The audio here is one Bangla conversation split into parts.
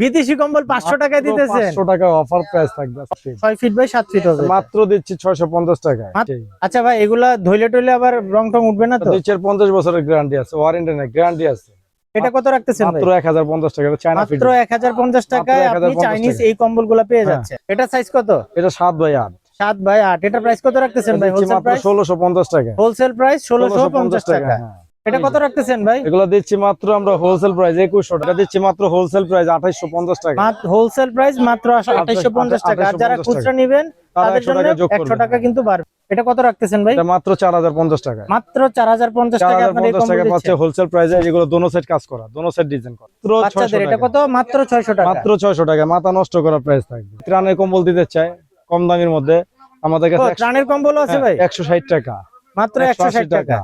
বিদেশি কম্বল পাঁচশো টাকায় দিতেছেন? পাঁচশো টাকা অফার প্রাইস থাকবে আজকে। ছয় ফিট বাই সাত ফিট হবে। মাত্র দিচ্ছি ছয়শো পঞ্চাশ টাকা আচ্ছা ভাই এগুলা ধইলে টইলে আবার রং টং উঠবে না তো? দুই চার পঞ্চাশ বছরের গ্যারান্টি আছে ওয়ারেন্টি নাই গ্যারান্টি আছে। এটা কত রাখতেছেন মাত্র এক হাজার পঞ্চাশ টাকা চায়না ফিট মাত্র এক হাজার পঞ্চাশ টাকায় আপনি চাইনিজ এই কম্বলগুলা পেয়ে হ্যাঁ। যাচ্ছে এটা সাইজ কত? এটা সাত বাই আট। সাত বাই আট। এটা প্রাইস কত রাখতেছেন ভাই? হোলসেল প্রাইস ষোলোশো পঞ্চাশ টাকা। হোলসেল প্রাইস ষোলোশো পঞ্চাশ টাকা। হ্যাঁ। এটা কত রাখতেছেন ভাই? এগুলো দিচ্ছি মাত্র আমরা হোলসেল প্রাইস একুশশো টাকা। দিচ্ছি মাত্র হোলসেল প্রাইস আঠাইশশো পঞ্চাশ টাকা। হোলসেল প্রাইস মাত্র আঠাইশো পঞ্চাশ টাকা। আর যারা খুচরা নিবেন তাদের জন্য। টাকা কিন্তু বাড়বে। এটা কত রাখতেছেন ভাই? এটা মাত্র টাকা। মাত্র টাকা হাজার এই টাকা পাচ্ছে হোলসেল প্রাইসে যেগুলো দোনো সেট কাজ করা দোনো সেট ডিজাইন করা। বাচ্চাদের এটা। কত? মাত্র টাকা। মাত্র ছয়শো টাকা। মাথা নষ্ট করার প্রাইস থাকবে। ত্রাণের কম্বল দিতে চাই কম দামের মধ্যে। আমাদের কাছে ত্রাণের কম্বল আছে ভাই? একশো ষাট টাকা। মাত্র একশো ষাট টাকা।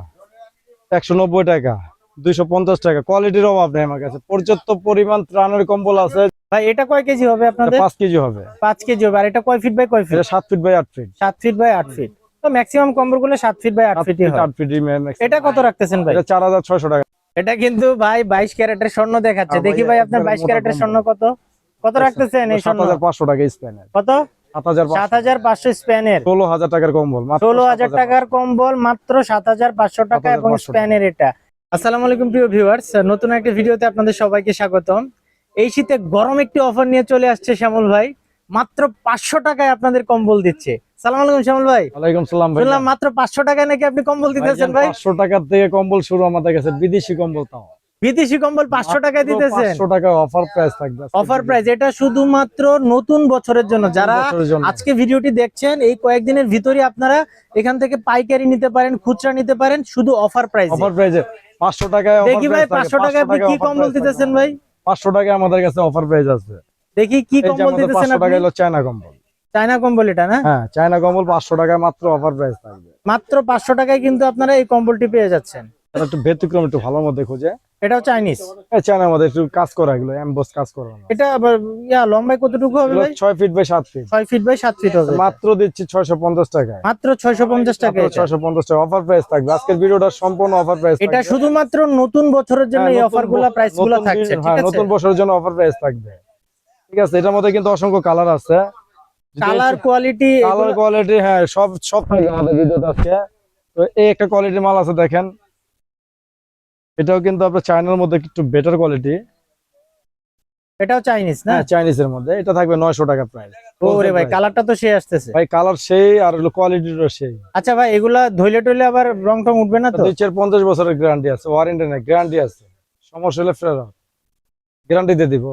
একশো নব্বই টাকা দুইশো পঞ্চাশ টাকা। কোয়ালিটির অভাব নেই আমার কাছে। পর্যাপ্ত পরিমাণ ত্রাণের কম্বল আছে। ভাই এটা কয় কেজি হবে আপনাদের? পাঁচ কেজি হবে। পাঁচ কেজি হবে। আর এটা কয় ফিট বাই কয় ফিট সাত ফিট বাই আট ফিট সাত ফিট বাই আট ফিট তো ম্যাক্সিমাম কম্বলগুলো সাত ফিট বাই আট ফিট আট ফিট এটা কত রাখতেছেন ভাই? এটা চার হাজার ছয়শো টাকা। এটা কিন্তু ভাই বাইশ ক্যারেটের স্বর্ণ দেখাচ্ছে। হ্যাঁ, দেখি ভাই, আপনার বাইশ ক্যারেটের স্বর্ণ কত? কত রাখতেছেন এই স্বর্ণ? পাঁচশো টাকা স্প্যানের। কত? সাত হাজার সাত হাজার পাঁচশো স্প্যানের। ষোলো হাজার টাকার কম্বল মাত্র ষোলো হাজার 7,500 টাকার কম্বল মাত্র সাত হাজার পাঁচশো টাকা এবং স্প্যানের এটা। আসসালামু আলাইকুম প্রিয় ভিউয়ার্স নতুন একটা ভিডিওতে আপনাদের সবাইকে স্বাগতম। এই শীতে গরম একটি অফার নিয়ে চলে আসছে শ্যামল ভাই। মাত্র পাঁচশো টাকায় আপনাদের কম্বল দিচ্ছে। সালাম আলাইকুম শ্যামল ভাই। ওয়ালাইকুম সালাম ভাই। শুনলাম মাত্র পাঁচশো টাকায় নাকি আপনি কম্বল দিতেছেন ভাই? পাঁচশো টাকার থেকে কম্বল শুরু আমাদের কাছে বিদেশি কম্বল তাও বিদেশি কম্বল পাঁচশো টাকায় দিতেছেন। পাঁচশো টাকা অফার প্রাইস থাকবে অফার প্রাইস এটা শুধুমাত্র নতুন বছরের জন্য। যারা আজকে ভিডিওটি দেখছেন এই কয়েকদিনের ভিতরে আপনারা এখান থেকে পাইকারি নিতে পারেন খুচরা নিতে পারেন শুধু অফার প্রাইস অফার প্রাইসে পাঁচশো টাকায় দেখি ভাই পাঁচশো টাকায় আপনি কি কম্বল দিতেছেন ভাই? পাঁচশো টাকায় আমাদের কাছে অফার প্রাইস আছে। দেখি কি কম্বল দিতেছেন আপনি? চায়না কম্বল। চায়না কম্বল এটা না? হ্যাঁ চায়না কম্বল পাঁচশো টাকায় মাত্র অফার প্রাইস থাকবে। মাত্র পাঁচশো টাকায় কিন্তু আপনারা এই কম্বলটি পেয়ে যাচ্ছেন। একটু ব্যতিক্রম একটু ভালো মধ্যে খুঁজে এটাও চাইনিজ। এই চায়নার মধ্যে একটু কাজ করা এগুলো এমবস কাজ করা এটা আবার ইয়া লম্বায় কতটুকু হবে ভাই? ছয় ফিট বাই সাত ফিট ছয় ফিট বাই সাত ফিট হবে। মাত্র দিচ্ছি ছয়শো পঞ্চাশ টাকায়। মাত্র ছয়শো পঞ্চাশ টাকা ছয়শো পঞ্চাশ টাকা। অফার প্রাইস থাকবে। আজকের ভিডিওটা সম্পূর্ণ অফার প্রাইস এটা শুধুমাত্র নতুন বছরের জন্য এই অফারগুলা প্রাইসগুলা থাকছে ঠিক আছে? হ্যাঁ, নতুন বছরের জন্য অফার প্রাইস থাকবে। ঠিক আছে এটার মধ্যে কিন্তু অসংখ্য কালার আছে। কালার কোয়ালিটি কালার কোয়ালিটি হ্যাঁ সব সব থাকবে আমাদের ভিডিওতে আজকে তো এই একটা কোয়ালিটির মাল আছে দেখেন। এটাও কিন্তু আপনার চায়নার মধ্যে একটু বেটার কোয়ালিটি এটাও চাইনিজ না? হ্যাঁ চাইনিজের মধ্যে। এটা থাকবে নয়শো টাকা প্রাইস ওরে ভাই কালারটা তো সে আসতেছে। ভাই কালার সেই আর হলো সেই। আচ্ছা ভাই এগুলা ধইলে টইলে আবার রং টং উঠবে না তো? দুই চার পঞ্চাশ বছরের গ্যারান্টি আছে ওয়ারেন্টি নাই গ্যারান্টি আছে। সমস্যা হলে ফেরত। গ্যারান্টি দিয়ে দিব।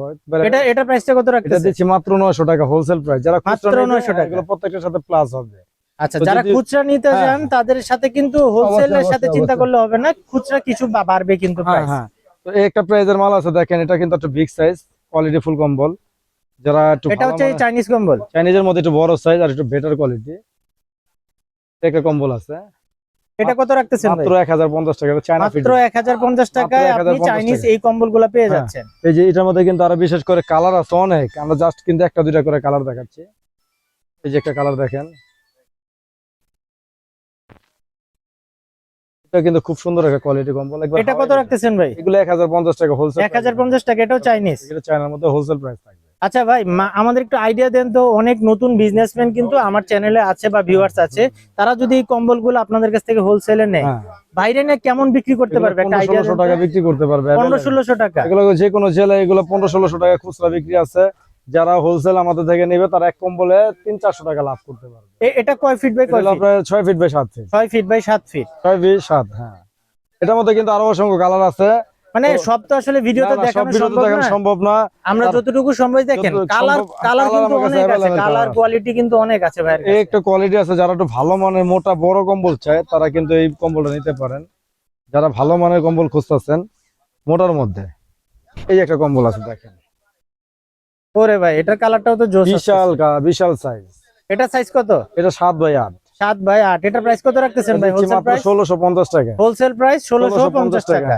এটা এটা প্রাইসটা কত এটা রাখতেছে দিচ্ছি মাত্র নয়শো টাকা হোলসেল প্রাইস যারা মাত্র 900 টাকা। এগুলো প্রত্যেকটার সাথে প্লাস হবে। আচ্ছা যারা খুচরা নিতে হ্যাঁ। চান তাদের সাথে কিন্তু হোলসেলের সাথে চিন্তা করলে হবে না খুচরা কিছু বাড়বে কিন্তু হ্যাঁ হ্যাঁ। তো একটা প্রাইজের মাল আছে দেখেন এটা কিন্তু একটা বিগ সাইজ কোয়ালিটি ফুল কম্বল। যারা একটু এটা হচ্ছে চাইনিজ কম্বল। চাইনিজের মধ্যে একটু বড় সাইজ আর একটু বেটার কোয়ালিটি একটা কম্বল আছে। এটা কত রাখতেছেন মাত্র এক হাজার পঞ্চাশ টাকা চায়না ফিট মাত্র এক হাজার পঞ্চাশ টাকায় আপনি চাইনিজ এই কম্বলগুলা পেয়ে হ্যাঁ। যাচ্ছেন। এই যে এটার মধ্যে কিন্তু আরও বিশেষ করে কালার আছে অনেক। আমরা জাস্ট কিন্তু একটা দুইটা করে কালার দেখাচ্ছি। এই যে একটা কালার দেখেন। এটা কিন্তু খুব সুন্দর একটা কোয়ালিটি কম্বল। এটা কত রাখতেছেন ভাই? এগুলো এক হাজার পঞ্চাশ টাকা হোলসেল এক হাজার পঞ্চাশ টাকা এটাও চাইনিজ এটা চায়নার মধ্যে হোলসেল প্রাইস থাকবে। আচ্ছা ভাই আমাদের একটু আইডিয়া দেন তো অনেক নতুন বিজনেসম্যান কিন্তু আমার চ্যানেলে আছে বা ভিউয়ার্স আছে। তারা যদি এই কম্বলগুলো আপনাদের কাছ থেকে হোলসেলে নেয় হ্যাঁ। বাইরে নিয়ে কেমন বিক্রি করতে পারবে? একটা আইডিয়া ষোলোশো টাকা বিক্রি করতে পারবে। পনেরো ষোলোশো টাকা। এগুলো যে কোনো জেলায় এগুলো পনেরো ষোলোশো টাকা খুচরা বিক্রি আছে। যারা হোলসেল আমাদের থেকে নেবে তারা এক কম্বলে তিন চারশো টাকা লাভ করতে পারবে। এটা কয় ফিট বাই কয় আপনার ছয় ফিট বাই সাত ফিট ছয় ফিট বাই সাত ফিট ছয় ফিট সাত হ্যাঁ। এটার মধ্যে কিন্তু আরও অসংখ্য কালার আছে। মানে সব তো আসলে ভিডিওতে দেখানো সম্ভব না আমরা যতটুকু সম্ভব দেখেন কালার কালার কিন্তু অনেক আছে কালার কোয়ালিটি কিন্তু অনেক আছে ভাইয়ের এই একটা কোয়ালিটি আছে যারা একটু ভালো মানের মোটা বড় কম্বল চায় তারা কিন্তু এই কম্বলটা নিতে পারেন। যারা ভালো মানের কম্বল খুঁজতেছেন মোটার মধ্যে। এই একটা কম্বল আছে দেখেন। ওরে ভাই এটার কালারটাও তো জোস বিশাল বিশাল সাইজ এটা সাইজ কত? এটা সাত বাই আট। সাত বাই আট। এটার প্রাইস কত রাখতেছেন ভাই? হোলসেল প্রাইস ষোলোশো পঞ্চাশ টাকা। হোলসেল প্রাইস ষোলোশো পঞ্চাশ টাকা।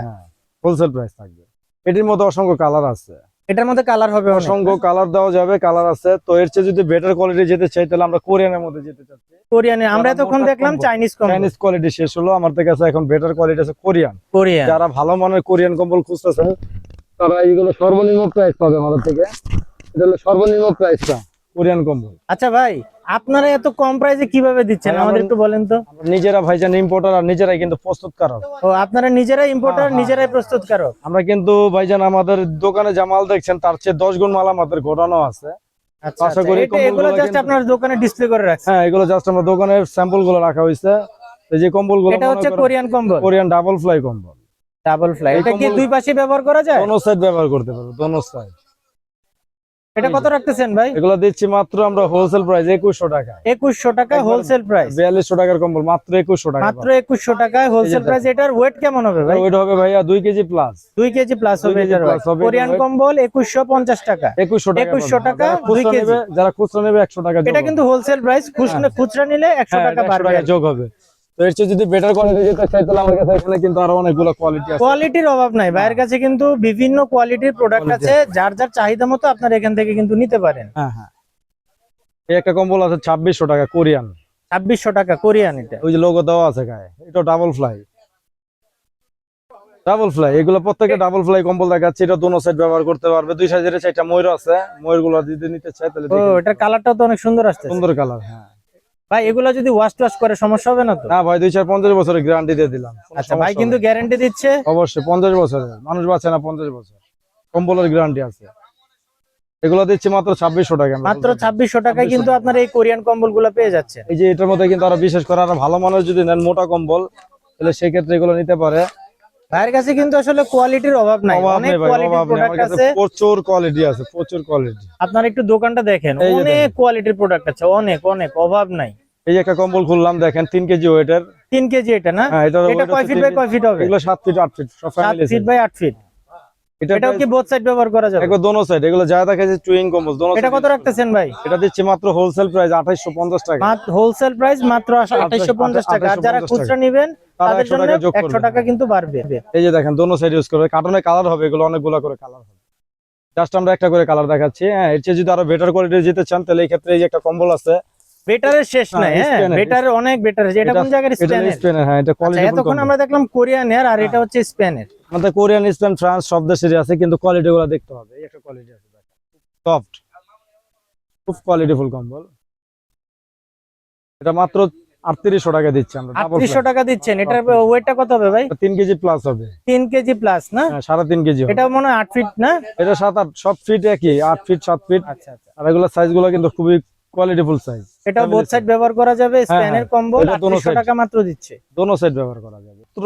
হোলসেল প্রাইস থাকবে। এটির মধ্যে অসংখ্য কালার আছে। এটার মধ্যে কালার হবে অসংখ্য কালার দেওয়া যাবে কালার আছে। তো এর চেয়ে যদি বেটার কোয়ালিটি যেতে চাই তাহলে আমরা কোরিয়ানের মধ্যে যেতে চাচ্ছি। কোরিয়ানে। আমরা এতক্ষণ দেখলাম চাইনিজ কম্বল চাইনিজ কোয়ালিটি শেষ হলো। আমাদের কাছে এখন বেটার কোয়ালিটি আছে কোরিয়ান। কোরিয়ান। যারা ভালো মানের কোরিয়ান কম্বল খুঁজতেছে তারা এইগুলো সর্বনিম্ন প্রাইস পাবে আমাদের থেকে। এটা হলো সর্বনিম্ন প্রাইসটা কোরিয়ান কম্বল আচ্ছা ভাই আপনারা এত কম প্রাইসে কীভাবে দিচ্ছেন? আমাদের একটু বলেন তো। নিজেরা ভাইজান ইম্পোর্টার আর নিজেরাই কিন্তু প্রস্তুতকারক। ও আপনারা নিজেরাই ইম্পোর্টার হ্যাঁ, হ্যাঁ, নিজেরাই প্রস্তুতকারক? আমরা কিন্তু ভাইজান আমাদের দোকানে যা মাল দেখছেন তার চেয়ে দশ গুণ মাল আমাদের ঘোরানো আছে। আচ্ছা আশা আচ্ছা, করি এগুলো জাস্ট আপনার দোকানে ডিসপ্লে করে রাখছেন। হ্যাঁ এগুলো জাস্ট আমরা দোকানের স্যাম্পলগুলো রাখা হয়েছে এই যে কম্বলগুলো এটা হচ্ছে কোরিয়ান কম্বল কোরিয়ান ডাবল ফ্লাই কম্বল ডাবল ফ্লাই এটা কি দুই পাশে ব্যবহার করা যায়? দোনো সাইড ব্যবহার করতে পারব দোনো সাইড এটা কত রাখতেছেন ভাই? এগুলো দিচ্ছি মাত্র আমরা হোলসেল প্রাইস একুশশো টাকা। একুশশো টাকা হোলসেল প্রাইস বিয়াল্লিশশো টাকার কম্বল মাত্র একুশশো টাকা মাত্র একুশশো টাকায় হোলসেল প্রাইস এটার ওয়েট কেমন হবে ভাই? ওইটা হবে ভাইয়া দুই কেজি প্লাস দুই কেজি প্লাস হবে এটার কোরিয়ান কম্বল একুশশো পঞ্চাশ টাকা। একুশশো টাকা 2100 টাকা, যারা দুই খুচরা কেজি। নেবে যারা খুচরা নেবে একশো টাকা এটা কিন্তু হোলসেল প্রাইস খুচরা নিলে একশো হ্যাঁ, টাকা এটা 100 বাড়বে টাকা যোগ হবে। তো এর চেয়ে যদি বেটার কোয়ালিটি যেতে চাই তাহলে আমার কাছে এখানে কিন্তু আরও অনেকগুলো কোয়ালিটি আছে। কোয়ালিটির অভাব নাই। ভাইয়ের কাছে কিন্তু বিভিন্ন কোয়ালিটির প্রোডাক্ট আছে যার যার চাহিদা মতো আপনার এখান থেকে কিন্তু নিতে পারেন। হ্যাঁ হ্যাঁ। এই একটা কম্বল আছে ছাব্বিশশো টাকা কোরিয়ান। ছাব্বিশশো টাকা কোরিয়ান এটা। ওই যে লোগো দেওয়া আছে গায়ে এটা ডাবল ফ্লাই ডাবল ফ্লাই এগুলো প্রত্যেকে ডাবল ফ্লাই কম্বল দেখাচ্ছে এটা দোনো সাইড ব্যবহার করতে পারবে। দুই সাইজের চারটা ময়ূর আছে ময়ূরগুলো যদি নিতে চাই তাহলে ও এটার কালারটাও তো অনেক সুন্দর আসছে সুন্দর কালার হ্যাঁ। ভাই এগুলো যদি ওয়াশ টওয়াশ করে সমস্যা হবে না তো? না ভাই দুই চার পঞ্চাশ বছরের গ্যারান্টি দিয়ে দিলাম। আচ্ছা ভাই কিন্তু গ্যারান্টি দিচ্ছে? অবশ্যই পঞ্চাশ বছরের। মানুষ বাঁচে না পঞ্চাশ বছর। কম্বলের গ্যারান্টি আছে। এগুলো দিচ্ছি মাত্র ছাব্বিশশো টাকা। মাত্র বলতে পারি। ছাব্বিশশো টাকায় কিন্তু আপনার এই কোরিয়ান কম্বলগুলো পেয়ে যাচ্ছে। এই যে এটার মধ্যে কিন্তু আরও বিশেষ করে আরও ভালো মানুষ যদি নেন মোটা কম্বল তাহলে সেই ক্ষেত্রে এগুলো নিতে পারে। ভাইয়ের কাছে কিন্তু আসলে কোয়ালিটির অভাব নাই। অনেক কোয়ালিটির প্রোডাক্ট আছে। প্রচুর কোয়ালিটি আছে প্রচুর কোয়ালিটি আপনার একটু দোকানটা দেখেন অনেক কোয়ালিটির প্রোডাক্ট আছে অনেক অনেক অভাব নাই। এই একটা কম্বল খুললাম দেখেন তিন কেজি ওয়েটের। তিন কেজি এটা না? হ্যাঁ এটা কয় ফিট বাই কয় ফিট হবে? এগুলো সাত ফিট আট ফিট সব ফ্যামিলি ফিট বাই আট ফিট এটা এটাও কি বোথ সাইড ব্যবহার করা যাবে? একবার দোনো সাইড এগুলো যা দেখা যাচ্ছে চুইং কম্বল দোনো এটা কত রাখতেছেন ভাই? এটা দিচ্ছি মাত্র হোলসেল প্রাইস আঠাইশো পঞ্চাশ টাকা। হোলসেল প্রাইস মাত্র আঠাইশো পঞ্চাশ টাকা। আর যারা খুচরা নিবেন তাদের জন্য টাকা যোগ একশো করবে। টাকা কিন্তু বাড়বে। এই যে দেখেন দোনো সাইড ইউজ করবে। কার্টনে কালার হবে এগুলো অনেকগুলো করে কালার হবে। জাস্ট আমরা একটা করে কালার দেখাচ্ছি। হ্যাঁ এর চেয়ে যদি আরও বেটার কোয়ালিটি যেতে চান তাহলে এই ক্ষেত্রে এই যে একটা কম্বল আছে। বেটারের শেষ হ্যাঁ, নাই হ্যাঁ বেটারের অনেক বেটার আছে। এটা কোন জায়গার স্পেনের হ্যাঁ এটা আচ্ছা কোয়ালিটি এতক্ষণ আমরা দেখলাম কোরিয়ানের আর এটা হচ্ছে স্পেনের আমাদের কোরিয়ান স্পেন ফ্রান্স সব দেশেরই আছে কিন্তু কোয়ালিটি গুলো দেখতে হবে। এই একটা কোয়ালিটি আছে সফট খুব কোয়ালিটিফুল কম্বল। এটা মাত্র আটত্রিশশো টাকা দিচ্ছি আমরা টাকা দিচ্ছেন। এটার 38 ওয়েটটা কত হবে ভাই? তিন কেজি প্লাস হবে। তিন কেজি প্লাস না? হ্যাঁ, কেজি এটা মনে হয় আট ফিট না? এটা সাত আট সব ফিট একই আট ফিট সাত ফিট আচ্ছা আচ্ছা। আর এগুলা কিন্তু খুবই কোয়ালিটিফুল সাইজ এটা বোথ সাইড ব্যবহার করা যাবে স্প্যানের আটত্রিশশো side। টাকা মাত্র দিচ্ছে। দোনো সাইড ব্যবহার করা যাবে। মাত্র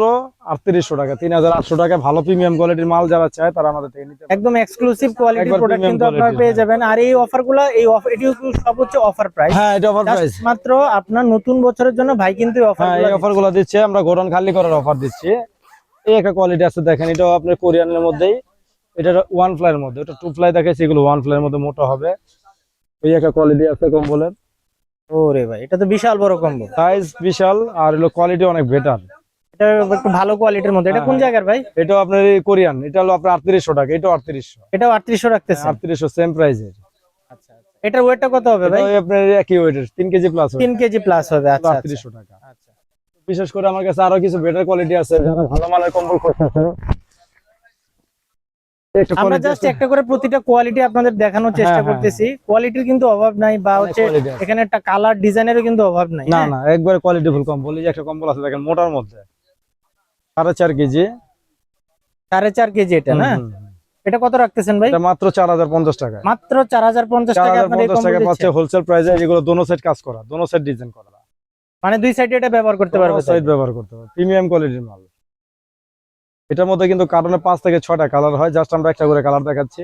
আটত্রিশশো টাকা তিন হাজার আটশো টাকা। ভালো প্রিমিয়াম কোয়ালিটির মাল যারা চায় তারা আমাদের থেকে নিতে একদম এক্সক্লুসিভ কোয়ালিটির প্রোডাক্ট কিন্তু আপনারা পেয়ে হ্যাঁ। যাবেন। আর এই অফারগুলা এই অফার এটিও সব হচ্ছে অফার প্রাইস হ্যাঁ এটা অফার প্রাইস মাত্র আপনার নতুন বছরের জন্য ভাই কিন্তু অফার হ্যাঁ এই অফারগুলো দিচ্ছে। আমরা গোডাউন খালি করার অফার দিচ্ছি। এই একটা কোয়ালিটি আছে দেখেন এটাও আপনার কোরিয়ানের মধ্যেই। এটা ওয়ান ফ্লাইয়ের মধ্যে এটা টু ফ্লাই দেখাচ্ছি এগুলো ওয়ান ফ্লাইয়ের মধ্যে মোটা হবে। এই একটা কোয়ালিটি আছে কম্বলের। ওরে ভাই এটা তো বিশাল বড় কম্বল সাইজ বিশাল আর হলো কোয়ালিটি অনেক বেটার এটা একটু ভালো কোয়ালিটির মধ্যে। এটা কোন হ্যাঁ, জায়গার ভাই? এটাও আপনার কোরিয়ান এটা হলো আপনার আটত্রিশশো টাকা এটাও আটত্রিশশো। এটাও আটত্রিশশো রাখতেছেন আটত্রিশশো সেম প্রাইসের আচ্ছা এটার ওয়েটটা কত হবে ভাই? আপনার একই ওয়েটের তিন কেজি প্লাস তিন কেজি প্লাস হবে আচ্ছা আচ্ছা। আটত্রিশশো টাকা। আচ্ছা বিশেষ করে আমার কাছে আরও কিছু বেটার কোয়ালিটি আছে। যারা ভালো মানের কম্বল খুঁজতেছে আমরা জাস্ট একটা করে প্রতিটা কোয়ালিটি আপনাদের দেখানোর চেষ্টা হ্যাঁ, হ্যাঁ, করতেছি। কোয়ালিটির কিন্তু অভাব নাই বা হচ্ছে এখানে একটা কালার ডিজাইনেরও কিন্তু অভাব নাই। না হ্যাঁ? না একবারে কোয়ালিটিফুল কম্বল এই যে একটা কম্বল আছে দেখেন মোটার মধ্যে। সাড়ে চার কেজি। সাড়ে চার কেজি এটা না। এটা কত রাখতেছেন ভাই? এটা মাত্র চার হাজার পঞ্চাশ টাকা মাত্র চার হাজার পঞ্চাশ টাকা পঞ্চাশ টাকা পাচ্ছে হোলসেল প্রাইসে যেগুলো দোনো সাইড কাজ করা দোনো সাইড ডিজাইন করা। মানে দুই সাইডে এটা ব্যবহার করতে পারবে সাইড ব্যবহার করতে হবে। প্রিমিয়াম কোয়ালিটির মাল। এটার মধ্যে কিন্তু কার্টনে পাঁচ থেকে ছয়টা কালার হয়। জাস্ট আমরা একটা করে কালার দেখাচ্ছি।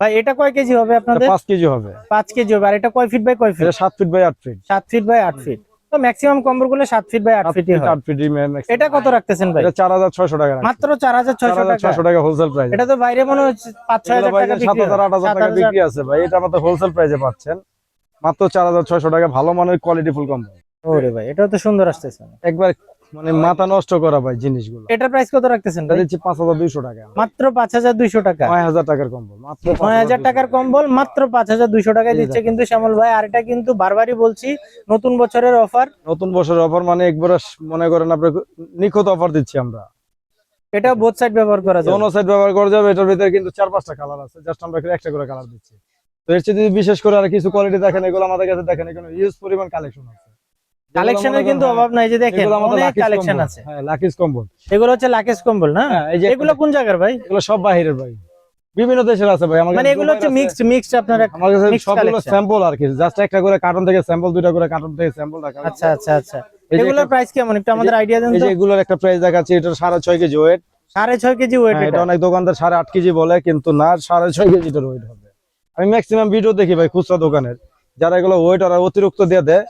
ভাই এটা কয় কেজি হবে এটা আপনাদের? পাঁচ কেজি হবে। পাঁচ কেজি হবে। আর এটা কয় ফিট বাই কয় ফিট? সাত ফিট বাই আট ফিট। সাত ফিট বাই আট ফিট। তো ম্যাক্সিমাম কম্বলগুলো সাত ফিট বাই আট ফিট আট ফিট এটা কত রাখতেছেন ভাই? এটা চার হাজার ছয়শো টাকা মাত্র চার হাজার ছয়শো টাকা। ছয়শো টাকা হোলসেল প্রাইস এটা তো বাইরে মনে হচ্ছে পাঁচ ছয় হাজার টাকা সাত হাজার আট হাজার টাকা হাজার- বিক্রি আছে ভাই। এটা আমাদের হোলসেল প্রাইসে পাচ্ছেন। মাত্র চার হাজার ছয়শো টাকা। ভালো মানের কোয়ালিটি ফুল কম্বল ওরে ভাই এটাও তো সুন্দর আসতেছে। একবার মানে মাথা নষ্ট করা ভাই জিনিসগুলো। এটার প্রাইস কত রাখতেছেন ভাই? দিচ্ছি পাঁচ হাজার দুইশো টাকা। মাত্র পাঁচ হাজার দুইশো টাকা? নয় হাজার টাকার কম্বল মাত্র টাকার কম্বল মাত্র পাঁচ হাজার দুইশো টাকায় দিচ্ছে কিন্তু শ্যামল ভাই। আর এটা কিন্তু বারবারই বলছি নতুন বছরের অফার নতুন বছরের অফার মানে একবার মনে করেন আপনার নিখুঁত অফার দিচ্ছি আমরা। এটা বোথ সাইড ব্যবহার করা যাবে। দোনো সাইড ব্যবহার করা যাবে এটার ভিতরে কিন্তু চার পাঁচটা কালার আছে। জাস্ট আমরা একটা করে কালার দিচ্ছি। তো এর চেয়ে যদি বিশেষ করে আর কিছু কোয়ালিটি দেখেন এগুলো আমাদের কাছে দেখেন এখানে ইউজ পরিমাণ কালেকশন আছে। কালেকশনের কিন্তু অভাব নাই যে দেখেন অনেক কালেকশন আছে। হ্যাঁ লাকিস কম্বল এগুলো হচ্ছে লাকেশ কম্বল না? হ্যাঁ যে এগুলো কোন জায়গার ভাই? এগুলো সব বাহিরের ভাই। বিভিন্ন দেশের আছে ভাই আমার মানে এগুলো হচ্ছে। মিক্সড মিক্সড আপনার আমার কাছে সবগুলো স্যাম্পল আর কি জাস্ট একটা করে কার্টন থেকে স্যাম্পল দুইটা করে কার্টন থেকে স্যাম্পল রাখা আচ্ছা আচ্ছা আচ্ছা। এগুলোর প্রাইস কেমন? একটু আমাদের আইডিয়া দেন এই যে এগুলোর একটা প্রাইস দেখাচ্ছি এটা সাড়ে ছয় কেজি ওয়েট সাড়ে ছয় কেজি ওয়েট এটা। অনেক দোকানদার সাড়ে আট কেজি বলে কিন্তু না সাড়ে ছয় কেজিটার ওয়েট হবে। আমি ম্যাক্সিমাম ভিডিও দেখি ভাই খুচরা দোকানের। যারা এগুলো ওয়েট আর অতিরিক্ত দিয়ে দেয়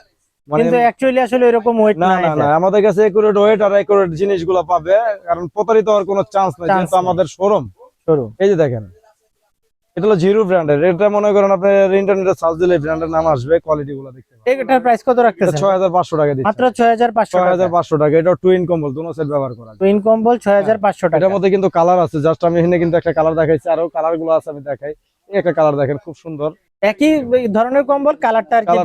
কিন্তু অ্যাকচুয়ালি আসলে এরকম ওয়েট না না না না আমাদের কাছে একুরেট ওয়েট আর একুরেট জিনিসগুলো পাবে কারণ প্রতারিত হওয়ার কোনো চান্স নেই যেহেতু আমাদের শোরুম শুরু এই যে দেখেন এটা হলো জিরো ব্র্যান্ডের এটা মনে করেন আপনার ইন্টারনেটে সার্চ দিলে ব্র্যান্ডের নাম আসবে কোয়ালিটি গুলো দেখতে পাবেন। এটার প্রাইস কত রাখতেছেন? ছয় হাজার পাঁচশো টাকা দিচ্ছে। মাত্র এটা টুইন কম্বল দুনো সেট ব্যবহার করা। টুইন কম্বল টাকা এটার মধ্যে কিন্তু কালার আছে জাস্ট আমি এখানে কিন্তু একটা কালার দেখাইছি আরও কালারগুলো আছে আমি দেখাই। একটা কালার দেখেন খুব সুন্দর। একই ধরনের কম্বল কালারটা আর কি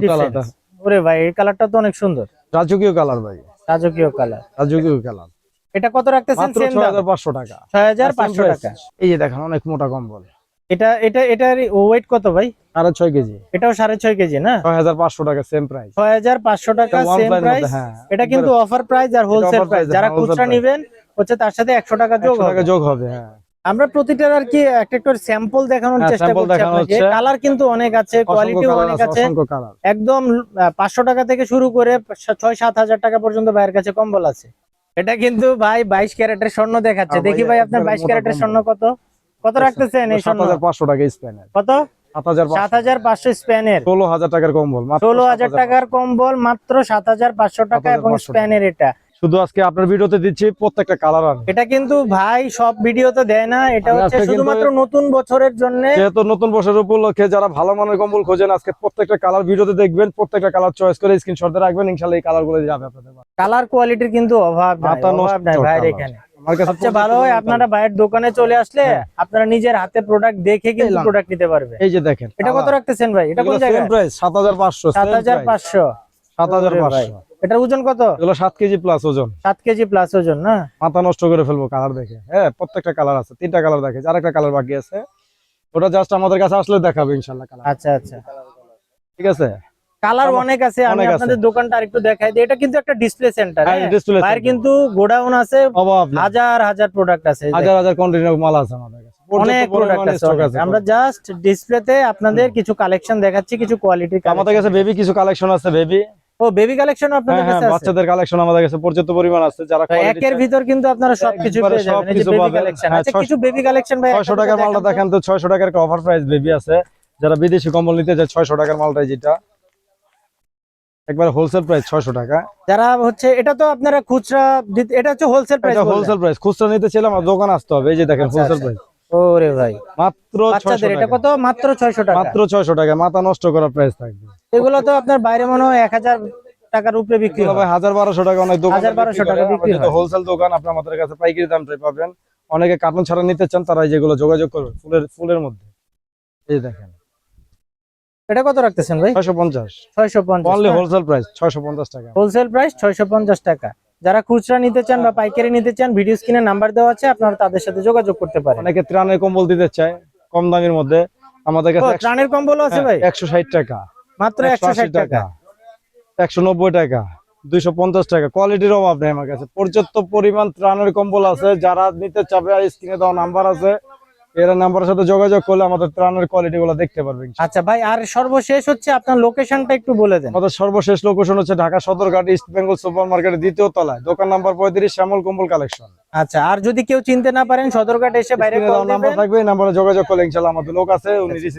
ওরে ভাই এই কালারটা তো অনেক সুন্দর। রাজকীয় কালার ভাই। রাজকীয় কালার রাজকীয় কালার এটা কত রাখতেছেন? সেম দাম। হাজার পাঁচশো টাকা। ছয় হাজার পাঁচশো Same price। টাকা। এই যে দেখেন অনেক মোটা কম্বল। এটা এটা এটার ওয়েট কত ভাই? সাড়ে ছয় কেজি। এটাও সাড়ে ছয় কেজি না? ছয় হাজার পাঁচশো টাকা সেম প্রাইস ছয় হাজার পাঁচশো টাকা এটা সেম প্রাইস হ্যাঁ। এটা কিন্তু অফার প্রাইস আর হোলসেল প্রাইস যারা হ্যাঁ, খুচরা। নিবেন হচ্ছে তার সাথে একশো টাকা যোগ হবে টাকা যোগ হবে হ্যাঁ। আমরা প্রতিটার আর কি একটা একটা স্যাম্পল দেখানোর হ্যাঁ, চেষ্টা করছি আপনাকে কালার কিন্তু অনেক আছে কোয়ালিটিও অনেক আছে একদম পাঁচশো টাকা থেকে শুরু করে ছয় সাত হাজার টাকা পর্যন্ত ভাইয়ের কাছে কম্বল আছে। এটা কিন্তু ভাই বাইশ ক্যারেটের স্বর্ণ দেখাচ্ছে। দেখি ভাই, আপনার একবারে বাইশ মোটা ক্যারেটের স্বর্ণ কত? কত রাখতেছেন এই স্বর্ণ? হাজার পাঁচশো টাকা স্প্যানের। কত? সাত হাজার সাত হাজার পাঁচশো স্প্যানের। ষোলো হাজার টাকার কম্বল মাত্র ষোলো হাজার টাকার কম্বল মাত্র সাত হাজার পাঁচশো টাকা এবং স্প্যানের এটা। শুধু আজকে আপনার ভিডিওতে দিচ্ছি প্রত্যেকটা কালার আন এটা কিন্তু ভাই সব ভিডিওতে দেয় না এটা হচ্ছে শুধুমাত্র নতুন বছরের জন্য। যেহেতু নতুন বছরের উপলক্ষে যারা ভালো মানের কম্বল খোঁজেন আজকে প্রত্যেকটা কালার ভিডিওতে দেখবেন প্রত্যেকটা কালার চয়েস করে স্ক্রিনশটে রাখবেন ইনশাআল্লাহ এই কালারগুলো যাবে আপনাদের কালার কোয়ালিটির কিন্তু অভাব নাই অভাব নাই ভাই এখানে। সবচেয়ে ভালো হয় আপনারা বাইরের দোকানে চলে আসলে হ্যাঁ। আপনারা নিজের হাতে প্রোডাক্ট দেখে কিন্তু প্রোডাক্ট নিতে পারবে। এই যে দেখেন এটা কত রাখতেছেন ভাই? এটা কোন জায়গায়? সেম প্রাইস 7500 7500 7500 এটার ওজন কত? এগুলো সাত কেজি প্লাস ওজন। সাত কেজি প্লাস ওজন না? মাথা নষ্ট করে ফেলব কালার দেখে। হ্যাঁ প্রত্যেকটা কালার আছে তিনটা কালার দেখে আর একটা কালার বাকি আছে ওটা জাস্ট আমাদের কাছে আসলে দেখাবে ইনশাল্লাহ কালার আচ্ছা আচ্ছা। ঠিক আছে? কালার অনেক আছে আমি আপনাদের দোকানটা আরেকটু দেখাই দিই। এটা কিন্তু একটা ডিসপ্লে সেন্টার center। কিন্তু গোডাউন আছে হাজার হাজার প্রোডাক্ট আছে হাজার হাজার কন্টিনিউ মাল আছে আমাদের কাছে। অনেক প্রোডাক্ট আছে আমরা জাস্ট ডিসপ্লেতে আপনাদের কিছু কালেকশন দেখাচ্ছি কিছু কোয়ালিটি আমাদের কাছে বেবি কিছু কালেকশন আছে বেবি ও বেবি কালেকশন আপনাদের হ্যাঁ হ্যাঁ কাছে আছে? বাচ্চাদের কালেকশন আমাদের কাছে পর্যাপ্ত পরিমাণ আছে যারা একের ভিতর কিন্তু আপনারা সবকিছু পেয়ে যাবেন। এই যে বেবি কালেকশন হ্যাঁ, আচ্ছা ছয়শো- কিছু বেবি কালেকশন ভাই ছয়শো টাকার মালটা দেখেন তো ছয়শো টাকার একটা অফার প্রাইস বেবি আছে। যারা বিদেশি কম্বল নিতে চায় ছয়শো টাকার মালটাই যেটা। একবার হোলসেল প্রাইস ছয়শো টাকা। যারা হচ্ছে এটা তো আপনারা খুচরা এটা হচ্ছে হোলসেল প্রাইস এটা হোলসেল প্রাইস খুচরা নিতে চাইলে আমার দোকান আসতে হবে। এই যে দেখেন হোলসেল আচ্ছা। প্রাইস ওরে ভাই। মাত্র বাচ্চাদের এটা কত? মাত্র ছয়শো টাকা। মাত্র ছয়শো টাকা মাথা নষ্ট করা প্রাইস থাকবে। এগুলো তো আপনার বাইরে মনে হয় এক হাজার টাকার উপরে বিক্রি হয়। হাজার বারোশো টাকা অনেক দোকান 1200 টাকা বিক্রি। হোলসেল দোকান আপনি আমাদের কাছে পাইকারি দামটাই পাবেন। অনেকে কার্টন ছাড়া নিতে চান তারা যেগুলো যোগাযোগ করবে ফুলের ফুলের মধ্যে। এই দেখেন। এটা কত রাখতেছেন ভাই? ছয়শো পঞ্চাশ। ছয়শো পঞ্চাশ অনলি হোলসেল প্রাইস ছয়শো পঞ্চাশ টাকা। হোলসেল প্রাইস ছয়শো পঞ্চাশ টাকা। যারা খুচরা নিতে চান বা পাইকারি নিতে চান ভিডিও স্ক্রিনে নাম্বার দেওয়া আছে আপনারা তাদের সাথে যোগাযোগ করতে পারেন। অনেকে ত্রাণের কম্বল দিতে চায় কম দামের মধ্যে। আমাদের কাছে ত্রাণের কম্বল আছে ভাই? একশো ষাট টাকা। মাত্র একশো ষাট টাকা। একশো নব্বই টাকা। দুইশো পঞ্চাশ টাকা। কোয়ালিটির অভাব নেই আমার কাছে। পর্যাপ্ত পরিমাণ ত্রাণের কম্বল আছে। যারা নিতে চাবে স্ক্রিনে দেওয়া নাম্বার আছে। এরা নাম্বারের সাথে যোগাযোগ করলে আমাদের ত্রাণের কোয়ালিটি গুলো দেখতে পারবে আচ্ছা ভাই আর সর্বশেষ হচ্ছে আপনার লোকেশনটা একটু বলে দেন। আমাদের সর্বশেষ লোকেশন হচ্ছে Dhaka Sadarghat East Bengal super মার্কেটের দ্বিতীয় তলায়। দোকান নাম্বার পঁয়ত্রিশ শ্যামল কম্বল কালেকশন আচ্ছা আর যদি কেউ চিনতে না পারেন সদরঘাট এসে বাইরে নাম্বার থাকবে এই নাম্বারে যোগাযোগ করলে ইনশাল্লাহ আমাদের লোক আছে উনি